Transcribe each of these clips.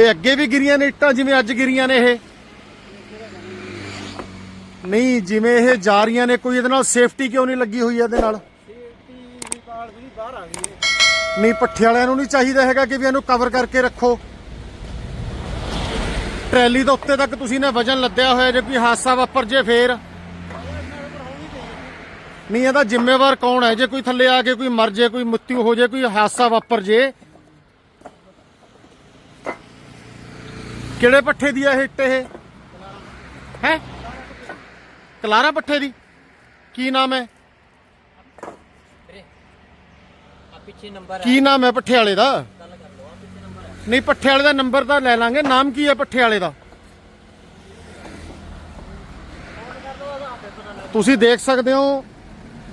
ਇਹ ਅੱਗੇ ਵੀ ਗਿਰੀਆਂ ਨੇ ਇੱਟਾਂ, ਜਿਵੇਂ ਅੱਜ ਗਿਰੀਆਂ ਨੇ ਇਹ। ਨਹੀਂ, ਜਿਵੇਂ ਇਹ ਜਾ ਰਹੀਆਂ ਨੇ, ਕੋਈ ਇਹਦੇ ਨਾਲ ਸੇਫਟੀ ਕਿਉਂ ਨਹੀਂ ਲੱਗੀ ਹੋਈ ਇਹਦੇ ਨਾਲ? ਨਹੀਂ, ਪੱਠੇ ਵਾਲਿਆਂ ਨੂੰ ਨਹੀਂ ਚਾਹੀਦਾ ਹੈਗਾ ਕਿ ਵੀ ਇਹਨੂੰ ਕਵਰ ਕਰਕੇ ਰੱਖੋ। ਟਰੈਲੀ ਦੇ ਉੱਤੇ ਤੱਕ ਤੁਸੀਂ ਨੇ ਵਜਨ ਲੱਦਿਆ ਹੋਇਆ, ਜੇ ਕੋਈ ਹਾਦਸਾ ਵਾਪਰ ਜੇ ਫੇਰ। ਨਹੀਂ, ਇਹਦਾ ਜ਼ਿੰਮੇਵਾਰ ਕੌਣ ਹੈ? ਜੇ ਕੋਈ ਥੱਲੇ ਆ ਕੇ ਕੋਈ ਮਰ ਜੇ, ਕੋਈ ਮ੍ਰਿਤੂ ਹੋ ਜੇ, ਕੋਈ ਹਾਦਸਾ ਵਾਪਰ ਜੇ ਕਿਹੜੇ ਪੱਠੇ ਦੀ ਆ ਇਹ ਇੱਟ ਇਹ? ਹੈ? ਕਲਾਰਾ ਪੱਠੇ ਦੀ। ਕੀ ਨਾਮ ਹੈ? ਪਿੱਛੇ ਨੰਬਰ ਕੀ ਨਾਮ ਹੈ ਪੱਠੇ ਵਾਲੇ ਦਾ? ਨਹੀਂ ਪੱਠੇ ਵਾਲੇ ਦਾ ਨੰਬਰ ਤਾਂ ਲੈ ਲਾਂਗੇ। ਨਾਮ ਕੀ ਹੈ ਪੱਠੇ ਵਾਲੇ ਦਾ? ਤੁਸੀਂ ਦੇਖ ਸਕਦੇ ਹੋ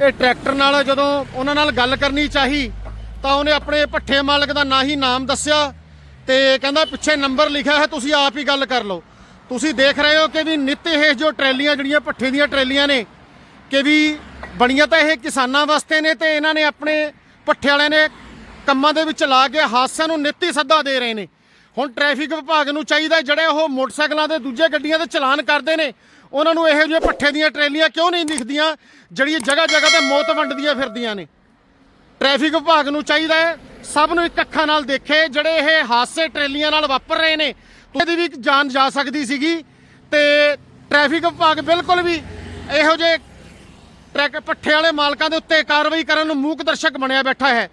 ਇਹ ਟਰੈਕਟਰ ਨਾਲ ਜਦੋਂ ਉਹਨਾਂ ਨਾਲ ਗੱਲ ਕਰਨੀ ਚਾਹੀ ਤਾਂ ਉਹਨੇ ਆਪਣੇ ਪੱਠੇ ਮਾਲਕ ਦਾ ਨਾ ਹੀ ਨਾਮ ਦੱਸਿਆ। ਤੇ ਕਹਿੰਦਾ ਪਿੱਛੇ ਨੰਬਰ ਲਿਖਿਆ ਹੈ, ਤੁਸੀਂ ਆਪ ਹੀ ਗੱਲ ਕਰ ਲਓ। ਤੁਸੀਂ ਦੇਖ ਰਹੇ ਹੋ ਕਿ ਵੀ ਨਿੱਤ ਇਹ ਜੋ ਟਰੈਲੀਆਂ ਜਿਹੜੀਆਂ ਪੱਠੇ ਦੀਆਂ ਟਰੈਲੀਆਂ ਨੇ, ਕਿ ਵੀ ਬਣੀਆਂ ਤਾਂ ਇਹ ਕਿਸਾਨਾਂ ਵਾਸਤੇ ਨੇ ਤੇ ਇਹਨਾਂ ਨੇ ਆਪਣੇ ਪੱਠੇ ਵਾਲਿਆਂ ਨੇ ਕੰਮਾਂ ਦੇ ਵਿੱਚ ਲਾ ਕੇ ਹਾਦਸਿਆਂ ਨੂੰ ਨਿੱਤੀ ਸੱਦਾ ਦੇ ਰਹੇ ਨੇ। ਹੁਣ ਟ੍ਰੈਫਿਕ ਵਿਭਾਗ ਨੂੰ ਚਾਹੀਦਾ ਜਿਹੜੇ ਉਹ ਮੋਟਰਸਾਈਕਲਾਂ ਦੇ ਦੂਜੇ ਗੱਡੀਆਂ ਦੇ ਚਲਾਨ ਕਰਦੇ ਨੇ, ਉਹਨਾਂ ਨੂੰ ਇਹੋ ਜਿਹੇ ਪੱਠੇ ਦੀਆਂ ਟਰੈਲੀਆਂ ਕਿਉਂ ਨਹੀਂ ਦਿਖਦੀਆਂ, ਜਿਹੜੀਆਂ ਜਗ੍ਹਾ ਜਗ੍ਹਾ ਤੇ ਮੌਤ ਵੰਡਦੀਆਂ ਫਿਰਦੀਆਂ ਨੇ। ਟ੍ਰੈਫਿਕ ਵਿਭਾਗ ਨੂੰ ਚਾਹੀਦਾ ਹੈ ਸਭ ਨੂੰ ਇੱਕ ਅੱਖਾਂ ਨਾਲ ਦੇਖੇ ਜਿਹੜੇ ਇਹ ਹਾਦਸੇ ਟਰੈਲੀਆਂ ਨਾਲ ਵਾਪਰ ਰਹੇ ਨੇ। ਉਹਦੀ ਵੀ ਜਾਨ ਜਾ ਸਕਦੀ ਸੀਗੀ ਤੇ ਟ੍ਰੈਫਿਕ ਵਿਭਾਗ ਬਿਲਕੁਲ ਵੀ ਇਹੋ ਜਿਹੇ ਟਰੱਕ ਪੱਠੇ ਵਾਲੇ ਮਾਲਕਾਂ ਦੇ ਉੱਤੇ ਕਾਰਵਾਈ ਕਰਨ ਨੂੰ ਮੂਕ ਦਰਸ਼ਕ ਬਣਿਆ ਬੈਠਾ ਹੈ।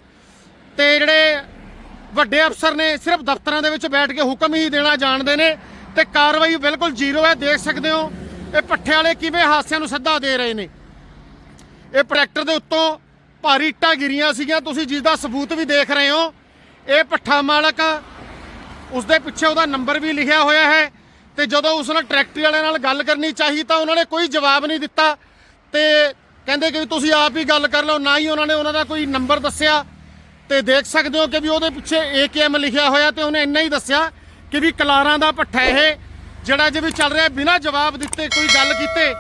ਤੇ ਜਿਹੜੇ ਵੱਡੇ ਅਫਸਰ ਨੇ ਸਿਰਫ ਦਫ਼ਤਰਾਂ ਦੇ ਵਿੱਚ ਬੈਠ ਕੇ ਹੁਕਮ ਹੀ ਦੇਣਾ ਜਾਣਦੇ ਨੇ ਤੇ ਕਾਰਵਾਈ ਬਿਲਕੁਲ ਜ਼ੀਰੋ ਹੈ, ਦੇਖ ਸਕਦੇ ਹੋ। ਇਹ ਪੱਠੇ ਵਾਲੇ ਕਿਵੇਂ ਹਾਦਸਿਆਂ ਨੂੰ ਸੱਦਾ ਦੇ ਰਹੇ ਨੇ। ਇਹ ਟਰੈਕਟਰ ਦੇ ਉੱਤੋਂ ਭਾਰੀ ਇੱਟਾਂ ਗਿਰੀਆਂ ਸੀਗੀਆਂ, ਤੁਸੀਂ ਜਿਸ ਦਾ ਸਬੂਤ ਵੀ ਦੇਖ ਰਹੇ ਹੋ, ਇਹ ਪੱਠਾ ਮਾਲਕ ਉਸ ਦੇ ਪਿੱਛੇ ਉਹਦਾ ਨੰਬਰ ਵੀ ਲਿਖਿਆ ਹੋਇਆ ਹੈ ਤੇ ਜਦੋਂ ਉਸ ਨਾਲ ਟਰੈਕਟਰੀ ਵਾਲਿਆਂ ਨਾਲ ਗੱਲ ਕਰਨੀ ਚਾਹੀ ਤਾਂ ਉਹਨਾਂ ਨੇ ਕੋਈ ਜਵਾਬ ਨਹੀਂ ਦਿੱਤਾ ਤੇ ਕਹਿੰਦੇ ਕਿ ਵੀ ਤੁਸੀਂ ਆਪ ਹੀ ਗੱਲ ਕਰ ਲਓ, ਨਾ ਹੀ ਉਹਨਾਂ ਨੇ ਉਹਨਾਂ ਦਾ ਕੋਈ ਨੰਬਰ ਦੱਸਿਆ ਤੇ ਦੇਖ ਸਕਦੇ ਹੋ ਕਿ ਵੀ ਉਹਦੇ ਪਿੱਛੇ ਏਕੇਐਮ ਲਿਖਿਆ ਹੋਇਆ ਤੇ ਉਹਨੇ ਇੰਨਾ ਹੀ ਦੱਸਿਆ ਕਿ ਵੀ ਕਲਾਰਾਂ ਦਾ ਪੱਠਾ ਇਹ, ਜਿਹੜਾ ਜੇ ਵੀ ਚੱਲ ਰਿਹਾ, ਬਿਨਾਂ ਜਵਾਬ ਦਿੱਤੇ ਕੋਈ ਗੱਲ ਕੀਤੇ,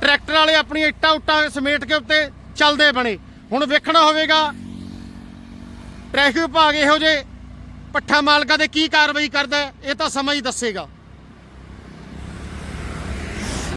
ਟਰੈਕਟਰ ਵਾਲੇ ਆਪਣੀਆਂ ਇੱਟਾਂ ਉੱਟਾਂ ਸਮੇਟ ਕੇ ਉੱਤੇ ਚੱਲਦੇ ਬਣੇ। ਹੁਣ ਵੇਖਣਾ ਹੋਵੇਗਾ। ਟ੍ਰੈਫਿਕ ਵਿਭਾਗ ਇਹੋ ਜਿਹੇ ਪੱਠਾ ਮਾਲਕਾਂ 'ਤੇ ਕੀ ਕਾਰਵਾਈ ਕਰਦਾ ਇਹ ਤਾਂ ਸਮਾਂ ਹੀ ਦੱਸੇਗਾ।